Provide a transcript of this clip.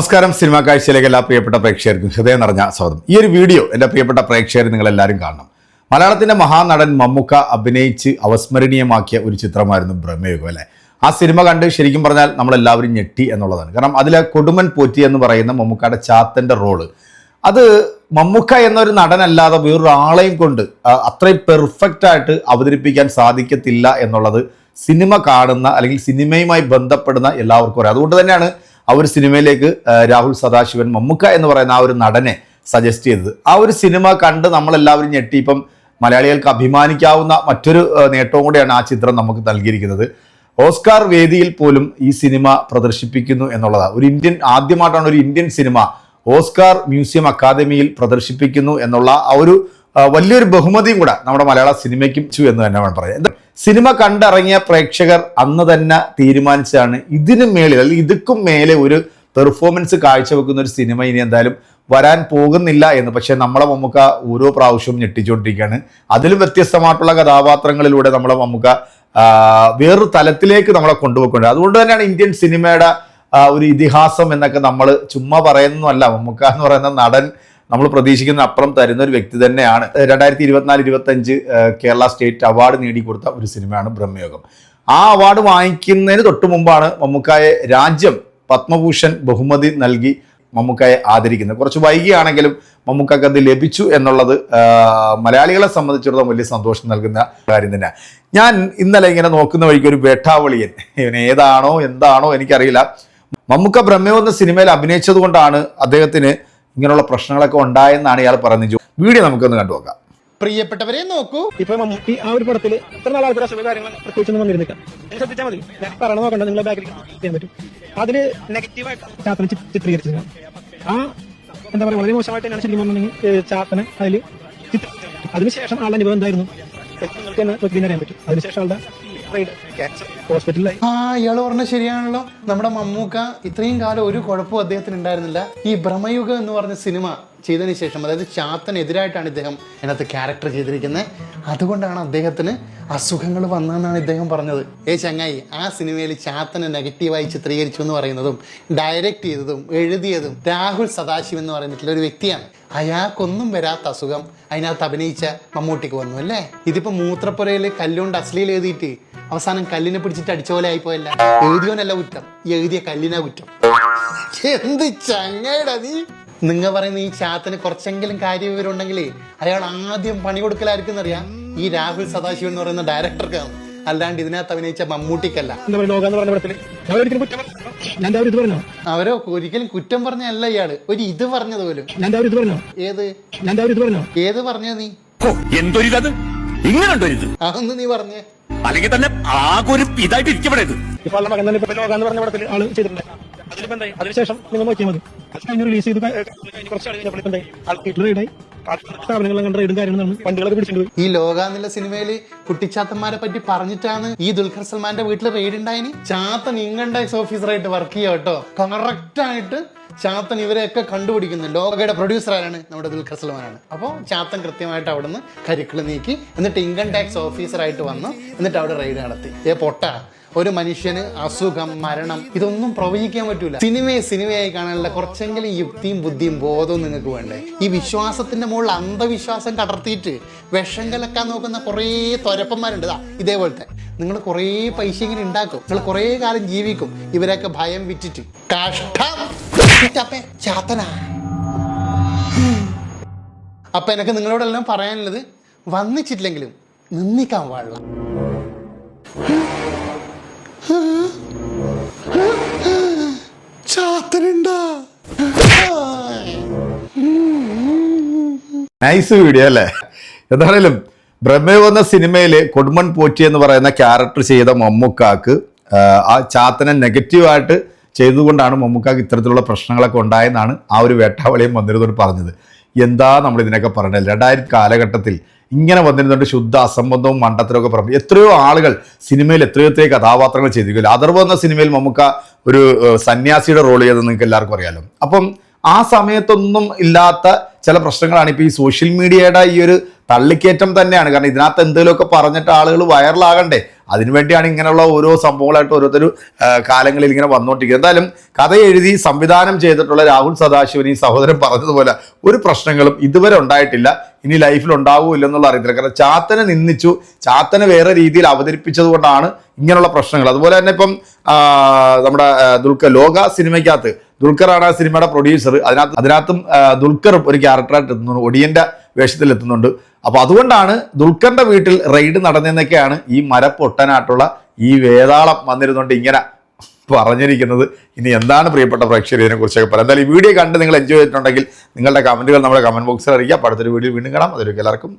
നമസ്കാരം സിനിമാ കാഴ്ചയിലേക്ക് എല്ലാ പ്രിയപ്പെട്ട പ്രേക്ഷകർക്കും ഹൃദയം നിറഞ്ഞ സ്വാഗതം. ഈ ഒരു വീഡിയോ എന്റെ പ്രിയപ്പെട്ട പ്രേക്ഷകർ നിങ്ങളെല്ലാവരും കാണണം. മലയാളത്തിന്റെ മഹാനടൻ മമ്മുക്ക അഭിനയിച്ച് അവസ്മരണീയമാക്കിയ ഒരു ചിത്രമായിരുന്നു ബ്രഹ്മയുഗം അല്ലേ? ആ സിനിമ കണ്ട് ശരിക്കും പറഞ്ഞാൽ നമ്മളെല്ലാവരും ഞെട്ടി എന്നുള്ളതാണ്. കാരണം അതിലെ കൊടുമൻ പോറ്റി എന്ന് പറയുന്ന മമ്മുക്കയുടെ ചാത്തന്റെ റോൾ. അത് മമ്മുക്ക എന്നൊരു നടനല്ലാതെ വേറൊരാളെയും കൊണ്ട് അത്രയും പെർഫെക്റ്റ് ആയിട്ട് അവതരിപ്പിക്കാൻ സാധിക്കത്തില്ല എന്നുള്ളത് സിനിമ കാണുന്ന അല്ലെങ്കിൽ സിനിമയുമായി ബന്ധപ്പെടുന്ന എല്ലാവർക്കും അറിയാം. അതുകൊണ്ട് തന്നെയാണ് ആ ഒരു സിനിമയിലേക്ക് രാഹുൽ സദാശിവൻ മമ്മുക്ക എന്ന് പറയുന്ന ആ ഒരു നടനെ സജസ്റ്റ് ചെയ്തത്. ആ ഒരു സിനിമ കണ്ട് നമ്മളെല്ലാവരും ഞെട്ടി. ഇപ്പം മലയാളികൾക്ക് അഭിമാനിക്കാവുന്ന മറ്റൊരു നേട്ടവും കൂടിയാണ് ആ ചിത്രം നമുക്ക് നൽകിയിരിക്കുന്നത്. ഓസ്കാർ വേദിയിൽ പോലും ഈ സിനിമ പ്രദർശിപ്പിക്കുന്നു എന്നുള്ളതാണ് ഒരു ഇന്ത്യൻ ആദ്യമായിട്ടാണ് ഒരു ഇന്ത്യൻ സിനിമ ഓസ്കാർ മ്യൂസിയം അക്കാദമിയിൽ പ്രദർശിപ്പിക്കുന്നു എന്നുള്ള ആ ഒരു വലിയൊരു ബഹുമതിയും കൂടെ നമ്മുടെ മലയാള സിനിമയ്ക്കും ചു എന്ന് തന്നെ വേണം പറയാം സിനിമ കണ്ടിറങ്ങിയ പ്രേക്ഷകർ അന്ന് തന്നെ തീരുമാനിച്ചതാണ്. ഇതിനു മേളിൽ അല്ലെങ്കിൽ ഇതുക്കും മേലെ ഒരു പെർഫോമൻസ് കാഴ്ചവെക്കുന്ന ഒരു സിനിമ ഇനി എന്തായാലും വരാൻ പോകുന്നില്ല എന്ന്. പക്ഷേ നമ്മളെ മമ്മൂക്ക ഓരോ പ്രാവശ്യവും ഞെട്ടിച്ചുകൊണ്ടിരിക്കുകയാണ്. അതിലും വ്യത്യസ്തമായിട്ടുള്ള കഥാപാത്രങ്ങളിലൂടെ നമ്മളെ മമ്മൂക്ക വേറൊരു തലത്തിലേക്ക് നമ്മളെ കൊണ്ടുപോയിക്കൊണ്ട് അതുകൊണ്ട് തന്നെയാണ് ഇന്ത്യൻ സിനിമയുടെ ഒരു ഇതിഹാസം എന്നൊക്കെ നമ്മൾ ചുമ്മാ പറയുന്നതല്ല. മമ്മൂക്ക എന്ന് പറയുന്ന നടൻ നമ്മൾ പ്രതീക്ഷിക്കുന്ന അപ്പുറം തരുന്ന ഒരു വ്യക്തി തന്നെയാണ്. രണ്ടായിരത്തി ഇരുപത്തിനാല് ഇരുപത്തഞ്ച് കേരള സ്റ്റേറ്റ് അവാർഡ് നേടിക്കൊടുത്ത ഒരു സിനിമയാണ് ബ്രഹ്മയോഗം. ആ അവാർഡ് വാങ്ങിക്കുന്നതിന് തൊട്ട് മുമ്പാണ് മമ്മൂക്കായെ രാജ്യം പത്മഭൂഷൺ ബഹുമതി നൽകി മമ്മൂക്കായെ ആദരിക്കുന്നത്. കുറച്ച് വൈകിയാണെങ്കിലും മമ്മൂക്കക്ക് അത് ലഭിച്ചു എന്നുള്ളത് മലയാളികളെ സംബന്ധിച്ചിടത്തോളം വലിയ സന്തോഷം നൽകുന്ന കാര്യം തന്നെയാണ്. ഞാൻ ഇന്നലെ ഇങ്ങനെ നോക്കുന്ന വഴിക്ക് ഒരു വേട്ടാവളിയൻ ഇവൻ ഏതാണോ എന്താണോ എനിക്കറിയില്ല. മമ്മൂക്ക ബ്രഹ്മയോ എന്ന സിനിമയിൽ അഭിനയിച്ചത് കൊണ്ടാണ് അദ്ദേഹത്തിന് ഇങ്ങനെയുള്ള പ്രശ്നങ്ങളൊക്കെ ഉണ്ടായെന്നാണ് ഇയാൾ പറയുന്നത്. വീഡിയോ നമുക്കൊന്ന് കണ്ടു നോക്കാം പ്രിയപ്പെട്ടവരെ നോക്കൂ. ഇപ്പൊ മമ്മൂട്ടി ആ ഒരു പടത്തിൽ ഇത്ര നാളെ അസുഖ കാര്യങ്ങൾ പ്രത്യേകിച്ചൊന്നും വന്നിരുന്നില്ല. ശ്രദ്ധിച്ചാൽ മതി. ഞാൻ പറയണ നോക്കണ്ട നിങ്ങളെ ബാക്കിൽ ചെയ്യാൻ പറ്റും. അതിൽ നെഗറ്റീവായിട്ട് ചാത്തനെ ചിത്രീകരിച്ചത് ആ എന്താ പറയുക വളരെ മോശമായിട്ട് ഞാൻ ശരിക്കും പറഞ്ഞിട്ടുണ്ടെങ്കിൽ ചാത്തനെ അതിൽ അതിനുശേഷം ആളുടെ അനുഭവം എന്തായിരുന്നു? നിങ്ങൾക്ക് തന്നെ അറിയാൻ പറ്റും. അതിനുശേഷം ആളുടെ ഹോസ്പിറ്റലിലായി ആ ഇയാൾ പറഞ്ഞ ശരിയാണല്ലോ. നമ്മുടെ മമ്മൂക്ക ഇത്രയും കാലം ഒരു കുഴപ്പവും അദ്ദേഹത്തിന് ഉണ്ടായിരുന്നില്ല. ഈ ഭ്രമയുഗം എന്ന് പറഞ്ഞ സിനിമ ചെയ്തതിന് ശേഷം അതായത് ചാത്തനെതിരായിട്ടാണ് ഇദ്ദേഹം അതിനകത്ത് ക്യാരക്ടർ ചെയ്തിരിക്കുന്നത്. അതുകൊണ്ടാണ് അദ്ദേഹത്തിന് അസുഖങ്ങൾ വന്നതെന്നാണ് ഇദ്ദേഹം പറഞ്ഞത്. ഏ ചങ്ങായി ആ സിനിമയിൽ ചാത്തനെ നെഗറ്റീവായി ചിത്രീകരിച്ചു എന്ന് പറയുന്നതും ഡയറക്റ്റ് ചെയ്തതും എഴുതിയതും രാഹുൽ സദാശിവ് എന്ന് പറഞ്ഞിട്ടുള്ള ഒരു വ്യക്തിയാണ്. അയാൾക്കൊന്നും വരാത്ത അസുഖം അതിനകത്ത് അഭിനയിച്ച മമ്മൂട്ടിക്ക് വന്നു അല്ലേ? ഇതിപ്പോ മൂത്രപ്പുരയിൽ കല്ലുകൊണ്ട് അശ്ലീൽ എഴുതിയിട്ട് അവസാനം കല്ലിനെ പിടിച്ചിട്ട് അടിച്ച പോലെ ആയിപ്പോയല്ല. എഴുതിയോനല്ല കുറ്റം എഴുതിയ കല്ലിനാ കുറ്റം. എന്ത് ചങ്ങയുടെ നീ? നിങ്ങൾ പറയുന്ന ഈ ചാത്തിന് കുറച്ചെങ്കിലും കാര്യവിവരം ഉണ്ടെങ്കിൽ അയാൾ ആദ്യം പണി കൊടുക്കലായിരിക്കും അറിയാം ഈ രാഹുൽ സദാശിവൻ എന്ന് പറയുന്ന ഡയറക്ടർക്കാണ് അല്ലാണ്ട് ഇതിനകത്ത് അഭിനയിച്ച മമ്മൂട്ടിക്കല്ല. ഇത് അവരോ ഒരിക്കലും കുറ്റം പറഞ്ഞല്ല ഇയാൾ. ഒരു ഇത് പറഞ്ഞത് പോലും. ഇത് ഏത്? ഇത് ഏത് പറഞ്ഞ നീ? എന്തൊരു ഇങ്ങനെയുണ്ടൊരിത് അതൊന്ന് നീ പറഞ്ഞേ. അല്ലെങ്കിൽ തന്നെ ആകെ ഒരു ഇതായിട്ട് ഇരിക്കപ്പെടരുത്. ഇപ്പൊ ലോകാന്ന് പറഞ്ഞ പടത്തിൽ ആൾ ചെയ്തിട്ടുണ്ട് അതിലിപ്പോ എന്തായി അതിനുശേഷം നിങ്ങൾ നോക്കിയാൽ മതി. അത് കഴിഞ്ഞ് റിലീസ് ചെയ്ത് കുറച്ച് ആൾ കഴിഞ്ഞപ്പോൾ ഇപ്പൊ എന്തായി ആൾ വീട്ടിൽ റൈഡായി സ്ഥാപനങ്ങളെല്ലാം കണ്ട റൈഡും കാര്യങ്ങളും നടന്നു വണ്ടികളൊക്കെ പിടിച്ചിട്ട് പോയി ഈ ലോകാനില സിനിമയിൽ സിനിമയിൽ കുട്ടിച്ചാത്തന്മാരെ പറ്റി പറഞ്ഞിട്ടാണ് ഈ ദുൽഖർ സൽമാന്റെ വീട്ടിൽ റെയ്ഡ് ഉണ്ടായിന്? ചാത്തൻ ഇൻകം ടാക്സ് ഓഫീസറായിട്ട് വർക്ക് ചെയ്യാം കേട്ടോ. കറക്റ്റ് ആയിട്ട് ചാത്തൻ ഇവരെയൊക്കെ കണ്ടുപിടിക്കുന്നു. ലോകയുടെ പ്രൊഡ്യൂസർ ആരാണ്? നമ്മുടെ ദുൽഖർ സൽമാനാണ്. അപ്പോൾ ചാത്തൻ കൃത്യമായിട്ട് അവിടുന്ന് കരിക്കിൾ നീക്കി എന്നിട്ട് ഇൻകം ടാക്സ് ഓഫീസറായിട്ട് വന്ന് എന്നിട്ട് അവിടെ റെയ്ഡ് നടത്തി. ഏ പൊട്ട ഒരു മനുഷ്യന് അസുഖം മരണം ഇതൊന്നും പ്രവചിക്കാൻ പറ്റൂല. സിനിമയെ സിനിമയായി കാണാനുള്ള കുറച്ചെങ്കിലും യുക്തിയും ബുദ്ധിയും ബോധവും നിങ്ങൾക്ക് വേണ്ടേ? ഈ വിശ്വാസത്തിന്റെ മുകളിൽ അന്ധവിശ്വാസം കടർത്തിയിട്ട് വിഷം കലക്കാൻ നോക്കുന്ന കുറേ തൊരപ്പന്മാരുണ്ട് ഇതാ ഇതേപോലത്തെ. നിങ്ങൾ കുറേ പൈസ ഇങ്ങനെ ഉണ്ടാക്കും. നിങ്ങൾ കുറേ കാലം ജീവിക്കും. ഇവരൊക്കെ ഭയം വിറ്റിട്ട്. കഷ്ടം. ചപ്പേ, ചാത്തനാ. അപ്പൊ എനിക്ക് നിങ്ങളോടെല്ലാം പറയാനുള്ളത് വന്നിച്ചിട്ടില്ലെങ്കിലും നിന്നിക്കാൻ പാടില്ല ചാത്തനുണ്ടാ. നൈസ് വീഡിയോ അല്ലേ? എന്താണേലും ബ്രഹ്മയോ എന്ന സിനിമയിൽ കൊടുമൺ പോറ്റി എന്ന് പറയുന്ന ക്യാരക്ടർ ചെയ്ത മമ്മൂക്കാക്ക് ആ ചാത്തനെ നെഗറ്റീവായിട്ട് ചെയ്തുകൊണ്ടാണ് മമ്മൂക്കാക്ക് ഇത്തരത്തിലുള്ള പ്രശ്നങ്ങളൊക്കെ ഉണ്ടായെന്നാണ് ആ ഒരു വേട്ടാവളിയും വന്നിരുന്നോട് പറഞ്ഞത്. എന്താ നമ്മൾ ഇതിനൊക്കെ പറഞ്ഞത് രണ്ടായിരത്തി കാലഘട്ടത്തിൽ ഇങ്ങനെ വന്നിരുന്നുണ്ട് ശുദ്ധ അസംബന്ധവും മണ്ടത്തിലൊക്കെ പറഞ്ഞു എത്രയോ ആളുകൾ സിനിമയിൽ എത്രയോ കഥാപാത്രങ്ങൾ ചെയ്തിരിക്കില്ല അതർവ് എന്ന സിനിമയിൽ മമ്മൂക്ക ഒരു സന്യാസിയുടെ റോൾ ചെയ്തെന്ന് നിങ്ങൾക്ക് എല്ലാവർക്കും അറിയാലോ. അപ്പം ആ സമയത്തൊന്നും ഇല്ലാത്ത ചില പ്രശ്നങ്ങളാണ് ഇപ്പോൾ ഈ സോഷ്യൽ മീഡിയയുടെ ഈ ഒരു തള്ളിക്കയറ്റം തന്നെയാണ്. കാരണം ഇതിനകത്ത് എന്തെങ്കിലുമൊക്കെ പറഞ്ഞിട്ട് ആളുകൾ വൈറലാകണ്ടേ അതിനുവേണ്ടിയാണ് ഇങ്ങനെയുള്ള ഓരോ സംഭവങ്ങളായിട്ട് ഓരോരുത്തർ കാലങ്ങളിൽ ഇങ്ങനെ വന്നുകൊണ്ടിരിക്കുന്നത് എന്തായാലും കഥ എഴുതി സംവിധാനം ചെയ്തിട്ടുള്ള രാഹുൽ സദാശിവൻ ഈ സഹോദരൻ പറഞ്ഞതുപോലെ ഒരു പ്രശ്നങ്ങളും ഇതുവരെ ഉണ്ടായിട്ടില്ല. ഇനി ലൈഫിൽ ഉണ്ടാവുമോ ഇല്ലെന്നുള്ള അറിയത്തില്ല. കാരണം ചാത്തനെ നിന്നിച്ചു ചാത്തനെ വേറെ രീതിയിൽ അവതരിപ്പിച്ചത് കൊണ്ടാണ് ഇങ്ങനെയുള്ള പ്രശ്നങ്ങൾ. അതുപോലെ തന്നെ ഇപ്പം നമ്മുടെ ദുൽഖർ ലോക സിനിമയ്ക്കകത്ത് ദുൽഖറാണ് ആ സിനിമയുടെ പ്രൊഡ്യൂസർ. അതിനകത്ത് അതിനകത്തും ദുൽഖർ ഒരു ക്യാരക്ടറായിട്ട് എത്തുന്നു. ഒടിയന്റെ വേഷത്തിൽ എത്തുന്നുണ്ട് അപ്പോൾ അതുകൊണ്ടാണ് ദുൽഖറിന്റെ വീട്ടിൽ റെയ്ഡ് നടന്നതെന്നൊക്കെയാണ് ഈ മരപ്പൊട്ടനായിട്ടുള്ള ഈ വേതാളം വന്നിരുന്നുകൊണ്ട് ഇങ്ങനെ പറഞ്ഞിരിക്കുന്നത്. ഇനി എന്താണ് പ്രിയപ്പെട്ട പ്രേക്ഷകർ ഇതിനെക്കുറിച്ചൊക്കെ പറയാം. എന്തായാലും ഈ വീഡിയോ കണ്ട് നിങ്ങൾ എൻജോയ് ചെയ്തിട്ടുണ്ടെങ്കിൽ നിങ്ങളുടെ കമന്റുകൾ നമ്മുടെ കമന്റ് ബോക്സിൽ അറിയിക്കുക അടുത്തൊരു വീഡിയോ വീണ്ടും കാണാം. അതൊരു എല്ലാവർക്കും